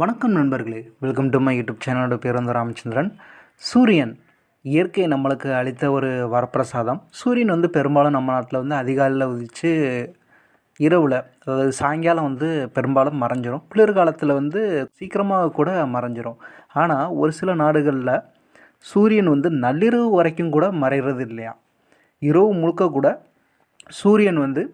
வணக்கம் நண்பர்களே. Welcome to my YouTube சேனலோட பேர் வந்து ராமச்சந்திரன். சூரியன் இயற்கை நம்மளுக்கு அளித்த ஒரு வரப்பிரசாதம். சூரியன் வந்து பெரும்பாலும் நம்ம நாட்டில் வந்து அதிகாலையில் உதித்து இரவில் அதாவது சாயங்காலம் வந்து பெரும்பாலும் மறைஞ்சிரும். குளிர்காலத்தில் வந்து சீக்கிரமாக கூட மறைஞ்சிரும். ஆனால் ஒரு சில நாடுகளில் சூரியன் வந்து நள்ளிரவு வரைக்கும் கூட மறைகிறது இல்லையா? இரவு முழுக்க கூட சூரியன் வந்து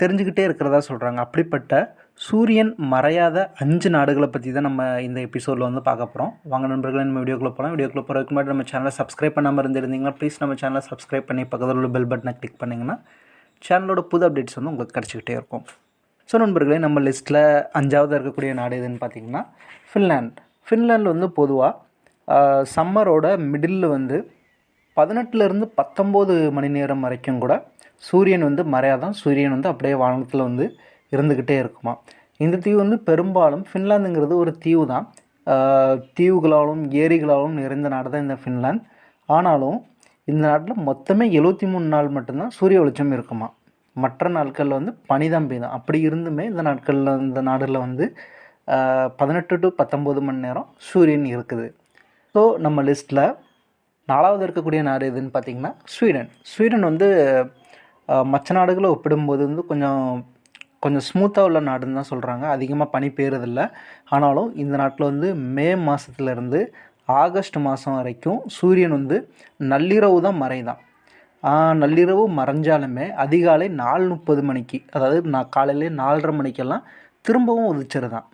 தெரிஞ்சுக்கிட்டே இருக்கிறதா சொல்கிறாங்க அப்படிப்பட்ட சூரியன் மறையாத அஞ்சு நாடுகளை பற்றி தான் நம்ம இந்த எபிசோடில் வந்து பார்க்க போகிறோம் வாங்க நண்பர்களே நம்ம வீடியோக்குள்ளே போகலாம் வீடியோக்குள்ளே போகிறதுக்கு முன்னாடி நம்ம சேனலை சப்ஸ்கிரைப் பண்ணாமல் இருந்திருந்தீங்கன்னா ப்ளீஸ் நம்ம சேனலை சப்ஸ்கிரைப் பண்ணி பக்கத்தில் உள்ள பெல் பட்டனை கிளிக் பண்ணிங்கன்னா சேனலோட புது அப்டேட்ஸ் வந்து உங்களுக்கு கிடச்சிக்கிட்டே இருக்கும். ஸோ நண்பர்களே நம்ம லிஸ்ட்டில் அஞ்சாவது இருக்கக்கூடிய நாடு எதுன்னு பார்த்தீங்கன்னா ஃபின்லாண்ட் ஃபின்லாண்டில் வந்து பொதுவாக சம்மரோட மிடில் வந்து பதினெட்டுலேருந்து பத்தொம்போது மணி நேரம் வரைக்கும் கூட சூரியன் வந்து மறையாதான். சூரியன் வந்து அப்படியே வானத்தில் வந்து இருந்துக்கிட்டே இருக்குமா? இந்த தீவு வந்து பெரும்பாலும் ஃபின்லாந்துங்கிறது ஒரு தீவு தான். தீவுகளாலும் ஏரிகளாலும் நிறைந்த நாடு தான் இந்த ஃபின்லாந்து. ஆனாலும் இந்த நாட்டில் மொத்தமே எழுபத்தி மூணு நாள் மட்டும்தான் சூரிய வெளிச்சம் இருக்குமா? மற்ற நாட்களில் வந்து பனிதான் பெய்யும் அப்படி இருந்துமே இந்த நாட்களில் இந்த நாடில் வந்து பதினெட்டு டு பத்தொம்போது மணி நேரம் சூரியன் இருக்குது. ஸோ நம்ம லிஸ்ட்டில் நாலாவது இருக்கக்கூடிய நாடு எதுன்னு பார்த்தீங்கன்னா ஸ்வீடன். ஸ்வீடன் வந்து மற்ற நாடுகளை ஒப்பிடும்போது வந்து கொஞ்சம் கொஞ்சம் ஸ்மூத்தாக உள்ள நாடுன்னு தான் சொல்கிறாங்க அதிகமாக பனி பெய்யறதில்ல ஆனாலும் இந்த நாட்டில் வந்து மே மாதத்துலேருந்து ஆகஸ்ட் மாதம் வரைக்கும் சூரியன் வந்து நள்ளிரவு தான் மறைதான். நள்ளிரவு மறைஞ்சாலுமே அதிகாலை நாலு முப்பது மணிக்கு அதாவது நான் காலையிலே நாலரை மணிக்கெல்லாம் திரும்பவும் உதிச்சிருதான்.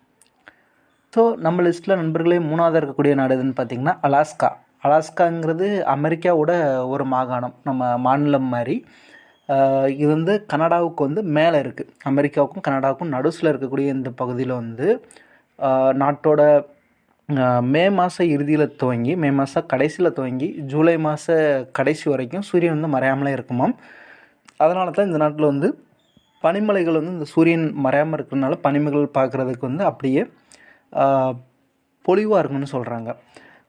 ஸோ நம்ம லிஸ்ட்டில் நண்பர்களே மூணாவது இருக்கக்கூடிய நாடு எதுன்னு பார்த்திங்கன்னா அலாஸ்கா. அலாஸ்காங்கிறது அமெரிக்காவோட ஒரு மாகாணம். நம்ம மாநிலம் மாதிரி. இது வந்து கனடாவுக்கு வந்து மேலே இருக்குது அமெரிக்காவுக்கும் கனடாவுக்கும் நடுஸில் இருக்கக்கூடிய இந்த பகுதியில் வந்து நாட்டோட மே மாத இறுதியில் துவங்கி மே மாத கடைசியில் துவங்கி ஜூலை மாத கடைசி வரைக்கும் சூரியன் வந்து மறையாமலே இருக்குமாம் அதனால தான் இந்த நாட்டில் வந்து பனிமலைகள் வந்து இந்த சூரியன் மறையாமல் இருக்கிறதுனால பனிமலைகள் பார்க்குறதுக்கு வந்து அப்படியே பொலிவாக இருக்கும்னு சொல்கிறாங்க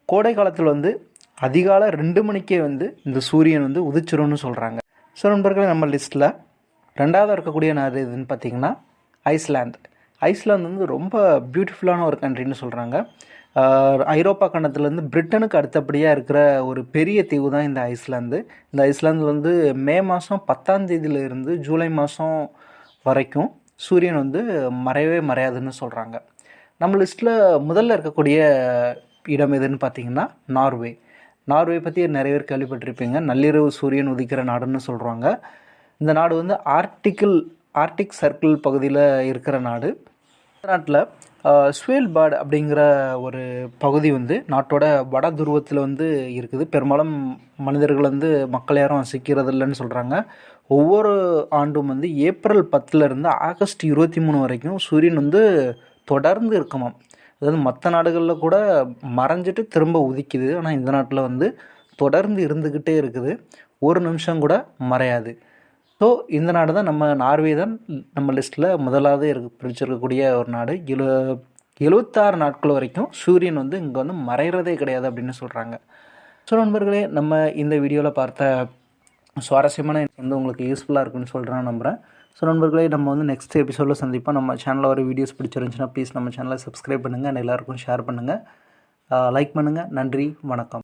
கோடை காலத்தில் வந்து அதிகாலை ரெண்டு மணிக்கே வந்து இந்த சூரியன் வந்து உதிச்சிரும்னு சொல்கிறாங்க ஸோ நண்பர்களே நம்ம லிஸ்ட்டில் ரெண்டாவது இருக்கக்கூடிய நாடு எதுன்னு பார்த்தீங்கன்னா ஐஸ்லாந்து. ஐஸ்லாந்து வந்து ரொம்ப பியூட்டிஃபுல்லான ஒரு கண்ட்ரின்னு சொல்கிறாங்க ஐரோப்பா கண்டத்துலேருந்து பிரிட்டனுக்கு அடுத்தபடியாக இருக்கிற ஒரு பெரிய தீவு தான் இந்த ஐஸ்லாந்து. இந்த ஐஸ்லாந்து வந்து மே மாதம் பத்தாம் தேதியிலிருந்து ஜூலை மாதம் வரைக்கும் சூரியன் வந்து மறையவே மறையாதுன்னு சொல்கிறாங்க நம்ம லிஸ்ட்டில் முதல்ல இருக்கக்கூடிய இடம் எதுன்னு பார்த்தீங்கன்னா நார்வே. நார்வே பற்றி நிறைய பேர் கேள்விப்பட்டிருப்பீங்க. நள்ளிரவு சூரியன் உதிக்கிற நாடுன்னு சொல்கிறாங்க இந்த நாடு வந்து ஆர்டிக்கிள் ஆர்டிக் சர்க்கிள் பகுதியில் இருக்கிற நாடு. இந்த நாட்டில் ஸ்வேல்பாடு அப்படிங்கிற ஒரு பகுதி வந்து நாட்டோட வட துருவத்தில் வந்து இருக்குது. பெரும்பாலும் மனிதர்கள் வந்து மக்கள் யாரும் வசிக்கிறது இல்லைன்னு சொல்கிறாங்க ஒவ்வொரு ஆண்டும் வந்து ஏப்ரல் பத்துலேருந்து ஆகஸ்ட் இருபத்தி மூணு வரைக்கும் சூரியன் வந்து தொடர்ந்து இருக்குமாம். அதாவது மற்ற நாடுகளில் கூட மறைஞ்சிட்டு திரும்ப உதிக்குது. ஆனால் இந்த நாட்டில் வந்து தொடர்ந்து இருந்துக்கிட்டே இருக்குது. ஒரு நிமிஷம் கூட மறையாது. ஸோ இந்த நாடு தான் நம்ம நார்வே தான் நம்ம லிஸ்ட்டில் முதலாவது இருக்கு பிரிச்சிருக்கக்கூடிய ஒரு நாடு. எழு எழுபத்தாறு நாட்கள் வரைக்கும் சூரியன் வந்து இங்கே வந்து மறைகிறதே கிடையாது அப்படின்னு சொல்கிறாங்க ஸோ நண்பர்களே நம்ம இந்த வீடியோவில் பார்த்த சுவாரஸ்யமான வந்து உங்களுக்கு யூஸ்ஃபுல்லாக இருக்குன்னு சொல்கிறேன் நம்புகிறேன் ஸோ நண்பர்களே நம்ம வந்து நெக்ஸ்ட் எபிசோடில் சந்திப்போம். நம்ம சேனலில் வர வீடியோஸ் பிடிச்சிருந்துச்சுன்னா ப்ளீஸ் நம்ம சேனலை சப்ஸ்கிரைப் பண்ணுங்கள் எல்லாருக்கும் ஷேர் பண்ணுங்கள் லைக் பண்ணுங்கள் நன்றி. வணக்கம்.